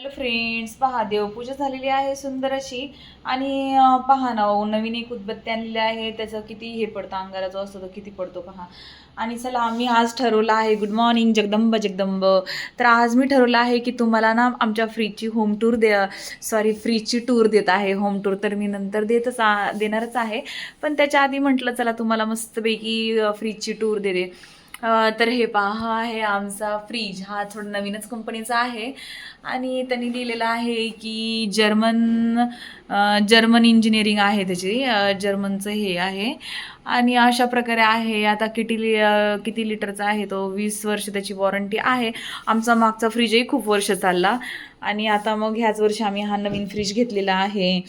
Hello friends पहा देवपूजा झालेली आहे सुंदर अशी. आणि पहा ना ओ, नवीन एक उदबत्ती आणलेली आहे. त्याचं किती हे पडतं अंगाला जो असतो तो किती पडतो पहा. आणि चला आम्ही आज ठरवलं आहे गुड मॉर्निंग जगदंब जगदंब. तर आज मी ठरवलं आहे की तुम्हाला ना आमच्या फ्रीजची होम टूर दे सॉरी फ्रीजची टूर देत आहे. होम टूर तर मी नंतर देतच देणारच आहे. पण त्याच्या आधी म्हटलं चला तुम्हाला मस्तपैकी फ्रीजची टूर दे दे. तर हे पहा हा आहे आमचा फ्रीज हा थोडा नवीनच कंपनीचा आहे. आणि त्यांनी दिलेलं आहे की जर्मन जर्मन इंजिनिअरिंग आहे त्याची. जर्मनचं हे आहे. आणि अशा प्रकारे आहे. आता किती लि किती लिटरचा आहे तो? वीस वर्ष त्याची वॉरंटी आहे. आमचा मागचा फ्रीजही खूप वर्ष चालला. आणि आता मग ह्याच वर्षी आम्ही हा नवीन फ्रीज घेतलेला आहे.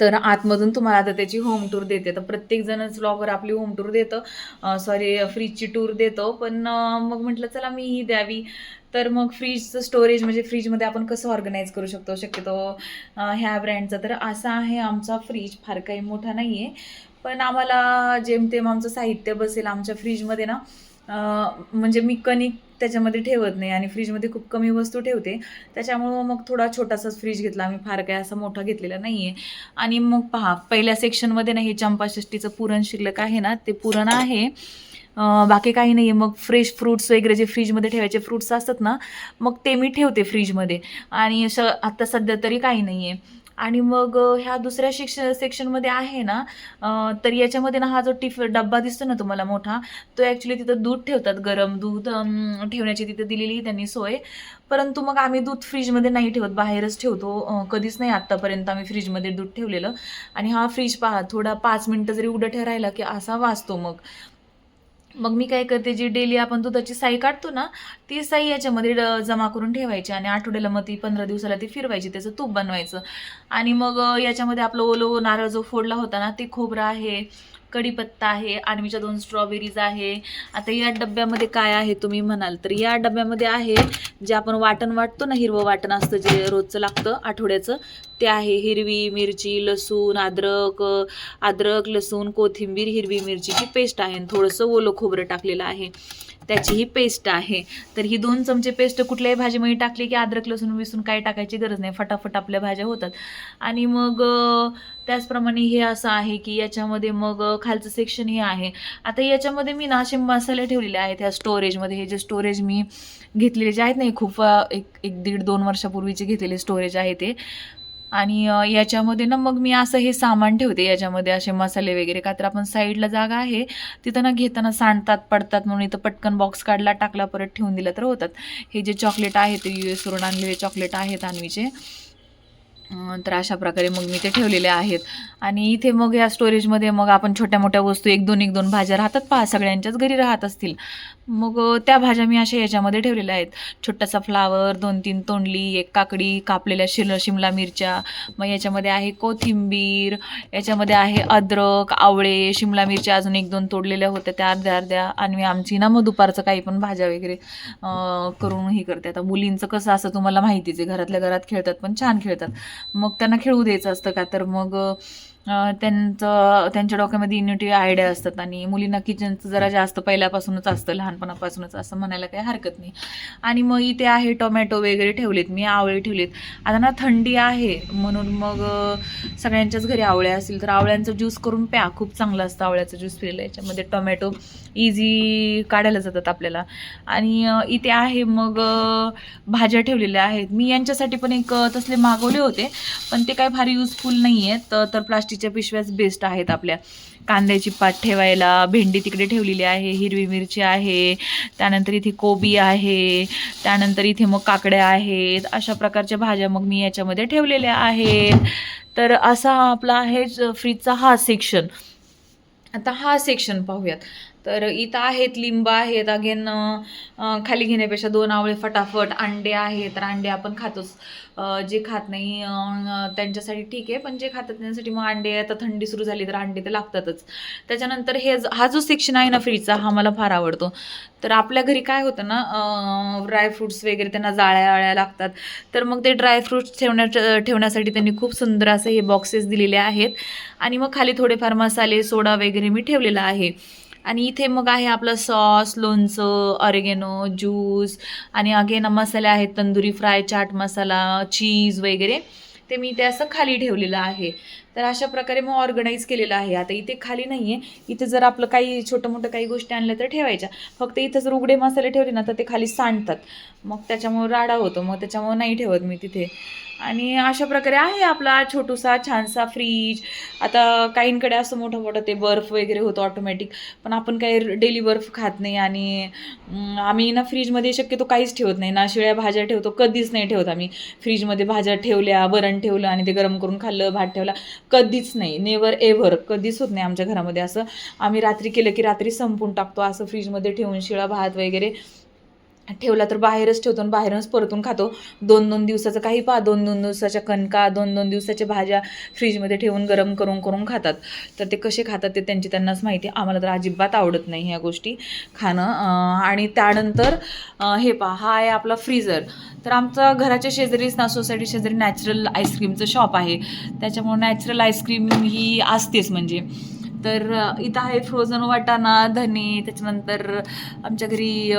तर आतमधून तुम्हाला आता त्याची होम टूर देते. तर प्रत्येकजणच ब्लॉगर आपली होम टूर देतं. सॉरी फ्रीजची टूर देतो. पण मग म्हटलं चला मी ही द्यावी. तर मग फ्रीजचं स्टोरेज म्हणजे फ्रीजमध्ये आपण कसं ऑर्गनाईज करू शकतो? शक्यतो ह्या ब्रँडचं तर असा आहे आमचा फ्रीज फार काही मोठा नाही आहे पण आम्हाला जेमतेम आमचं साहित्य बसेल आमच्या फ्रीजमध्ये ना म्हणजे मी कणिक त्याच्यामध्ये ठेवत नाही आणि फ्रीजमध्ये खूप कमी वस्तू ठेवते. त्याच्यामुळं मग थोडा छोटासाच फ्रीज घेतला. आम्ही फार काही असा मोठा घेतलेला नाही आहे आणि मग पहा पहिल्या सेक्शनमध्ये ना हे चंपाषष्टीचं पुरण शिल्लक आहे ना ते पुरण आहे. बाकी काही नाही आहे मग फ्रेश फ्रूट्स वगैरे जे फ्रीजमध्ये ठेवायचे फ्रूट्स असतात ना मग ते मी ठेवते फ्रीजमध्ये. आणि असं आत्ता सध्या तरी काही नाही आहे आणि मग ह्या दुसऱ्या शिक्ष सेक्शनमध्ये आहे ना तर याच्यामध्ये ना हा जो टिफ डब्बा दिसतो ना तुम्हाला मोठा तो ॲक्च्युली तिथं दूध ठेवतात गरम दूध ठेवण्याची तिथं दिलेली त्यांनी सोय. परंतु मग आम्ही दूध फ्रीजमध्ये नाही ठेवत बाहेरच ठेवतो. कधीच नाही आत्तापर्यंत आम्ही फ्रीजमध्ये दूध ठेवलेलं. आणि हा फ्रीज पहा थोडा पाच मिनटं जरी उघडं ठेवायला की असा वाचतो मग. मग मी काय करते जी डेली आपण दुधाची साई काढतो ना ती साई याच्यामध्ये ड- जमा करून ठेवायची आणि आठवड्याला मग ती पंधरा दिवसाला ती फिरवायची त्याचं तूप बनवायचं. आणि मग याच्यामध्ये आपलं ओलं नारळ जो फोडला होता ना ते खोबरं आहे कढीपत्ता आहे आणवीच्या दोन स्ट्रॉबेरीज आहे. आता या डब्यामध्ये काय आहे तुम्ही म्हणाल तर या डब्यामध्ये आहे जे आपण वाटण वाटतो ना हिरवं वाटण असतं जे रोजचं लागतं आठवड्याचं ते आहे हिरवी मिरची लसूण अद्रक अद्रक लसूण कोथिंबीर हिरवी मिरचीची पेस्ट आहे. आणि थोडंसं ओलं खोबरं टाकलेलं आहे. त्याची ही पेस्ट आहे. तर ही दोन चमचे पेस्ट कुठल्याही भाजीमध्ये टाकली की अद्रक लसूण विसून काही टाकायची गरज नाही. फटाफट आपल्या भाज्या होतात. आणि मग त्याचप्रमाणे हे असं आहे की याच्यामध्ये मग खालचं सेक्शन हे आहे. आता याच्यामध्ये मी ना असे मसाले ठेवलेले आहेत ह्या स्टोरेजमध्ये हे जे स्टोरेज मी घेतलेले जे आहेत ना हे खूप एक एक दीड दोन वर्षापूर्वीचे घेतलेले स्टोरेज आहे ते. आणि याच्यामध्ये ना मग मी असं हे सामान ठेवते. याच्यामध्ये असे मसाले वगैरे का तर आपण साईडला जागा आहे. तिथं ना घेताना सांडतात पडतात म्हणून इथं पटकन बॉक्स काढला टाकला परत ठेवून दिला तर होतात. हे जे चॉकलेट आहे ते यू एसवरून आणलेले चॉकलेट आहेत आणवीचे. तर अशा प्रकारे मग मी ते ठेवलेले आहेत. आणि इथे मग या स्टोरेजमध्ये मग आपण छोट्या मोठ्या वस्तू एक दोन एक दोन भाज्या राहतात पहा सगळ्यांच्याच घरी राहत असतील. मग त्या भाज्या मी अशा याच्यामध्ये ठेवलेल्या आहेत. छोटासा फ्लावर दोन तीन तोंडली एक काकडी कापलेल्या शिल शिमला मिरच्या. मग याच्यामध्ये आहे कोथिंबीर याच्यामध्ये आहे अद्रक आवळे शिमला मिरच्या अजून एक दोन तोडलेल्या होत्या त्या अर्ध्या अर्ध्या. आणि मी आमची ना मग दुपारचं काही पण भाज्या वगैरे करून हे करते. आता मुलींचं कसं असं तुम्हाला माहितीच आहे घरातल्या घरात खेळतात पण छान खेळतात. मग त्यांना खेळू द्यायचं असतं का? तर मग त्यांचं त्यांच्या डोक्यामध्ये इन्युटिव्ह आयडिया असतात आणि मुलींना किचनचं जरा जास्त पहिल्यापासूनच असतं लहानपणापासूनच असं म्हणायला काही हरकत नाही. आणि मग इथे आहे टोमॅटो वगैरे ठेवलेत मी आवळे ठेवलेत. आता ना थंडी आहे म्हणून मग सगळ्यांच्याच घरी आवळे असतील तर आवळ्यांचं ज्यूस करून प्या. खूप चांगलं असतं आवळ्याचं ज्यूस पिलेला याच्यामध्ये टोमॅटो इझी काढायला जातात आपल्याला. आणि इथे आहे मग भाज्या ठेवलेल्या आहेत. मी यांच्यासाठी पण एक तसले मागवले होते पण ते काय फार युजफुल नाही आहेत तर प्लास्टिक प्लास्टिकच्या पिशव्याच बेस्ट आहेत आपल्या. कांद्याची पात ठेवायला भेंडी तिकडे ठेवलेली आहे हिरवी मिरची आहे त्यानंतर इथे कोबी आहे त्यानंतर इथे मग काकड्या आहेत अशा प्रकारच्या भाज्या मग मी याच्यामध्ये ठेवलेल्या आहेत. तर असा आपला आहे फ्रीजचा हा सेक्शन आता हा सेक्शन पाहूयात. तर इथं आहेत लिंब आहेत अगेन खाली घेण्यापेक्षा दोन आवळे फटाफट अंडे आहेत तर अंडे आपण खातोच. जे खात नाही त्यांच्यासाठी ठीक आहे पण जे खातात त्यांच्यासाठी मग अंडे आता थंडी सुरू झाली तर अंडे तर लागतातच. त्याच्यानंतर हे हा जो सेक्शन आहे ना फ्रीजचा हा मला फार आवडतो. तर आपल्या घरी काय होतं ना ड्रायफ्रुट्स वगैरे त्यांना जाळ्या आळ्या लागतात. तर मग ते ड्रायफ्रुट्स ठेवण्या ठेवण्यासाठी त्यांनी खूप सुंदर असे हे बॉक्सेस दिलेले आहेत. आणि मग खाली थोडेफार मसाले सोडा वगैरे मी ठेवलेला आहे. आणि इथे मग आहे आपलं सॉस लोणचं ऑरेगेनो ज्यूस आणि अगेन मसाले आहेत तंदुरी फ्राय चाट मसाला चीज वगैरे. ते मी ते असं खाली ठेवलेलं आहे. तर अशा प्रकारे मग ऑर्गनाईज केलेलं आहे. आता इथे खाली नाही आहे इथे जर आपलं काही छोटं मोठं काही गोष्टी आणल्या तर ठेवायच्या. फक्त इथं जर उघडे मसाले ठेवले ना तर ते खाली सांडतात. मग त्याच्यामुळे राडा होतो. मग त्याच्यामुळे नाही ठेवत मी तिथे. आणि अशा प्रकारे आहे आपला छोटूसा छानसा फ्रीज. आता काहींकडे असं मोठं मोठं ते बर्फ वगैरे होतं ऑटोमॅटिक पण आपण काही डेली बर्फ खात नाही आणि आम्ही ना फ्रीजमध्ये शक्यतो काहीच ठेवत नाही. ना शिळ्या भाज्या ठेवतो कधीच नाही ठेवत आम्ही. फ्रीजमध्ये भाज्या ठेवल्या वरण ठेवलं आणि ते गरम करून खाल्लं भात ठेवला. कधीच नाही. नेवर एव्हर कधीच होत नाही आमच्या घरामध्ये. असं आम्ही रात्री केलं की रात्री संपून टाकतो. असं फ्रीजमध्ये ठेवून शिळा भात वगैरे ठेवला तर बाहेरच ठेवतो आणि बाहेरच परतून खातो. दोन दोन दिवसाचं काही पहा दोन दोन दिवसाच्या कणका दोन दोन दिवसाच्या भाज्या फ्रीजमध्ये ठेवून गरम करून करून खातात. तर ते कसे खातात ते त्यांची त्यांनाच माहिती आम्हाला तर अजिबात आवडत नाही ह्या गोष्टी खाणं. आणि त्यानंतर हे पहा हा आहे आपला फ्रीजर. तर आमचं घराच्या शेजारीच ना सोसायटी शेजारी नॅचरल आईस्क्रीमचं शॉप आहे. त्याच्यामुळे नॅचरल आईस्क्रीम ही असतेच म्हणजे. तर इथं आहे फ्रोझन वाटाणा धने त्याच्यानंतर आमच्या घरी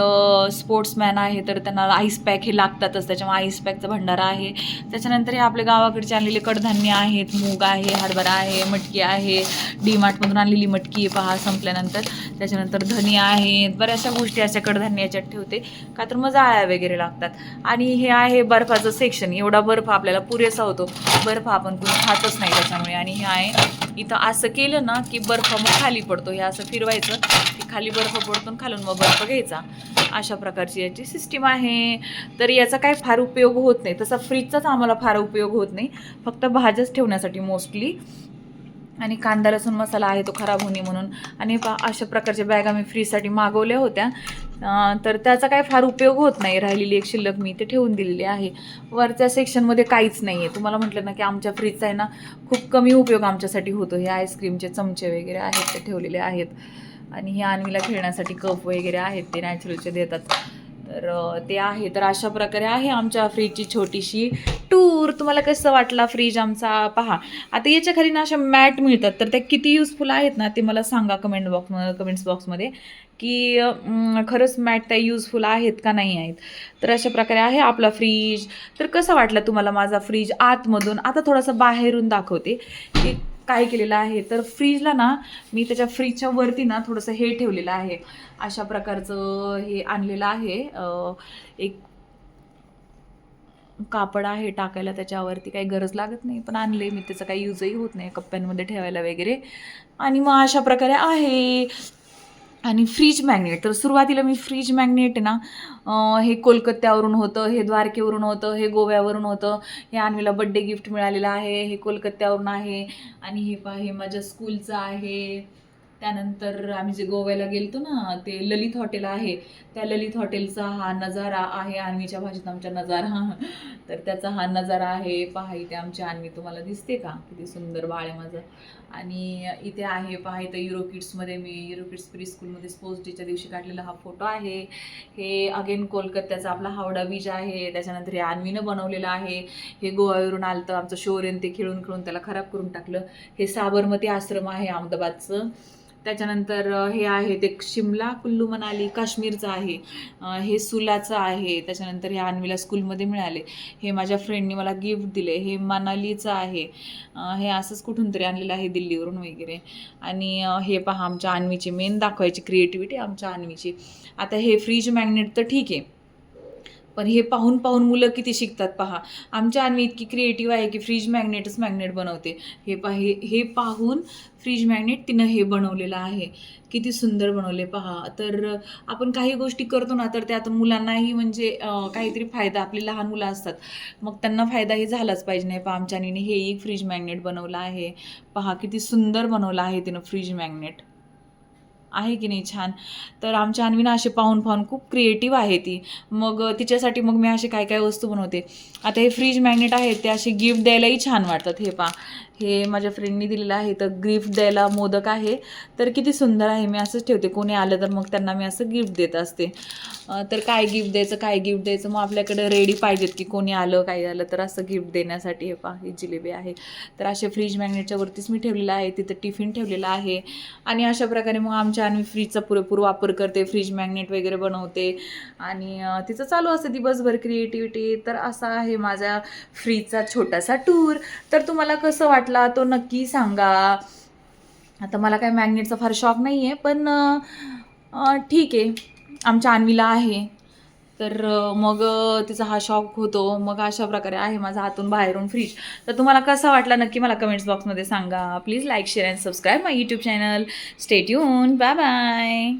स्पोर्ट्समॅन आहे तर त्यांना आईस पॅक हे लागतातच त्याच्यामुळे आईस पॅकचा भंडारा आहे. त्याच्यानंतर हे आपल्या गावाकडचे आणलेले कडधान्य आहेत मूग आहे हरभरा आहे मटकी आहे डी मार्टमधून आणलेली मटकी आहे पहा संपल्यानंतर. त्याच्यानंतर धने आहेत बऱ्याचशा गोष्टी अशा कडधान्य याच्यात ठेवते का तर मग जाळ्या वगैरे लागतात. आणि हे आहे बर्फाचं सेक्शन एवढा बर्फ आपल्याला पुरेसा होतो. बर्फ आपण कुणी खातच नाही त्याच्यामुळे. आणि हे आहे इथं असं केलं ना की बर्फ मग खाली पडतो. हे असं फिरवायचं की खाली बर्फ पडतो आणि खालून मग बर्फ घ्यायचा. अशा प्रकारची याची सिस्टीम आहे. तर याचा काय फार उपयोग होत नाही. तसा फ्रीजचाच आम्हाला फार उपयोग होत नाही. फक्त भाज्याच ठेवण्यासाठी मोस्टली आणि कांदा लसूण मसाला आहे तो खराब होणे म्हणून. आणि अशा प्रकारच्या बॅग आम्ही फ्रीजसाठी मागवल्या होत्या. तर त्याचा काय फार उपयोग होत नाही राहिलेली एक शिल्लक मी ते ठेवून दिलेली आहे. वरच्या सेक्शनमध्ये काहीच नाही आहे तुम्हाला म्हटलं ना की आमच्या फ्रीजचा आहे ना खूप कमी उपयोग आमच्यासाठी होतो. हे आईस्क्रीमचे चमचे वगैरे आहेत ते ठेवलेले आहेत. आणि हे आणवीला खेळण्यासाठी कप वगैरे आहेत ते नॅचरलचे देतात. तर ते आहे. तर अशा प्रकारे आहे आमच्या फ्रीजची छोटीशी टूर तुम्हाला कसं वाटला फ्रीज आमचा? पहा. आता याच्या खाली ना अशा मॅट मिळतात. तर त्या किती युजफुल आहेत ना ते मला सांगा कमेंट बॉक्स कमेंट्स बॉक्समध्ये की खरंच मॅट त्या यूजफुल आहेत का नाही आहेत. तर अशा प्रकारे आहे आपला फ्रीज तर कसं वाटलं तुम्हाला माझा फ्रीज आतमधून? आता थोडासा बाहेरून दाखवते की काय केलेलं आहे. तर फ्रीजला ना मी त्याच्या फ्रीजच्या वरती ना थोडंसं हे ठेवलेलं आहे. अशा प्रकारचं हे आणलेलं आहे. एक कापड आहे टाकायला त्याच्यावरती काही गरज लागत नाही. पण आणले मी त्याचा काही यूजही होत नाही कप्प्यांमध्ये ठेवायला वगैरे. आणि मग अशा प्रकारे आहे. आणि फ्रीज मॅग्नेट. तर सुरुवातीला मी फ्रीज मॅग्नेट आहे ना हे कोलकात्यावरून होतं हे द्वारकेवरून होतं हे गोव्यावरून होतं हे आणवीला बड्डे गिफ्ट मिळालेलं आहे हे कोलकात्यावरून आहे आणि हे पा हे माझ्या स्कूलचं आहे. त्यानंतर आम्ही जे गोव्याला गेलतो ना ते ललित हॉटेल आहे. त्या ललित हॉटेलचा हा नजारा आहे आणवीच्या भाषेत आमच्या नजारा. तर त्याचा हा नजारा आहे. पहा इथे आमची आणवी तुम्हाला दिसते का? किती सुंदर बाळ आहे माझं. आणि इथे आहे पहा इथं युरो किड्समध्ये मी युरो किड्स प्री स्कूलमध्ये स्पोर्ट्स डेच्या दिवशी काढलेला हा फोटो आहे. हे अगेन कोलकात्याचा आपला हावडा बीच आहे. त्याच्यानंतर हे आणवीनं बनवलेलं आहे. हे गोव्यावरून आलं तर आमचं शोरेन ते खेळून खेळून त्याला खराब करून टाकलं. हे साबरमती आश्रम आहे अहमदाबादचं. त्याच्यानंतर हे आहे ते शिमला कुल्लू मनाली काश्मीरचं आहे हे सुलाचं आहे त्याच्यानंतर हे आनवीला स्कूलमध्ये मिळाले. हे माझ्या फ्रेंडनी मला गिफ्ट दिले. हे मनालीचं आहे. हे असंच कुठून तरी आणलेलं आहे दिल्लीवरून वगैरे. आणि हे पहा आमच्या आणवीची मेन दाखवायची क्रिएटिव्हिटी आमच्या आणवीची आता हे फ्रीज मॅग्नेट तर ठीक आहे. पण हे पाहून पाहून मुलं किती शिकतात पहा. आमच्या अन्वी इतकी क्रिएटिव्ह आहे की फ्रीज मॅग्नेटच मॅग्नेट बनवते. हे पा हे हे पाहून फ्रीज मॅग्नेट तिनं हे बनवलेलं आहे. किती सुंदर बनवले पहा. तर आपण काही गोष्टी करतो ना तर त्यात मुलांनाही म्हणजे काहीतरी फायदा. आपली लहान मुलं असतात. मग त्यांना फायदाही झालाच पाहिजे. नाही पहा आमच्या आणीने हे एक फ्रीज मॅग्नेट बनवलं आहे. पहा किती सुंदर बनवलं आहे तिनं फ्रीज मॅग्नेट आहे की नाही छान? तर आमच्या अन्वीना असे पाहून पाहून खूप क्रिएटिव्ह आहे ती. मग तिच्यासाठी मग मी असे काय काय वस्तू बनवते. आता हे फ्रीज मॅग्नेट आहेत ते असे गिफ्ट द्यायलाही छान वाटतात हे पा हे माझ्या फ्रेंडनी दिलेलं आहे. तर गिफ्ट द्यायला मोदक आहे. तर किती सुंदर आहे. मी असंच ठेवते. कोणी आलं तर मग त्यांना मी असं गिफ्ट देत असते. तर काय गिफ्ट द्यायचं काय गिफ्ट द्यायचं? मग आपल्याकडे रेडी पाहिजेत की कोणी आलं काय आलं तर असं गिफ्ट देण्यासाठी हे पहा ही जिलेबी आहे. तर असे फ्रीज मॅग्नेटच्या वरतीच मी ठेवलेलं आहे. तिथं टिफिन ठेवलेलं आहे. आणि अशा प्रकारे मग आमच्या आम्ही फ्रीजचा पुरेपूर वापर करते. फ्रीज मॅग्नेट वगैरे बनवते. आणि तिचं चालू असतं दिवसभर क्रिएटिव्हिटी तर असा आहे माझा फ्रीजचा छोटासा टूर तर तुम्हाला कसं वाटलं तो नक्की सांगा. आता मला काय मॅग्नेटचा फार शॉक नाही आहे पण ठीक आहे. आमच्या आणवीला आहे. तर मग तिचा हा शॉक होतो. मग अशा प्रकारे आहे माझा हातून बाहेरून फ्रीज. तर तुम्हाला कसा वाटला नक्की मला कमेंट्स बॉक्समध्ये सांगा. Please like share and subscribe my YouTube channel. Stay tuned. Bye bye.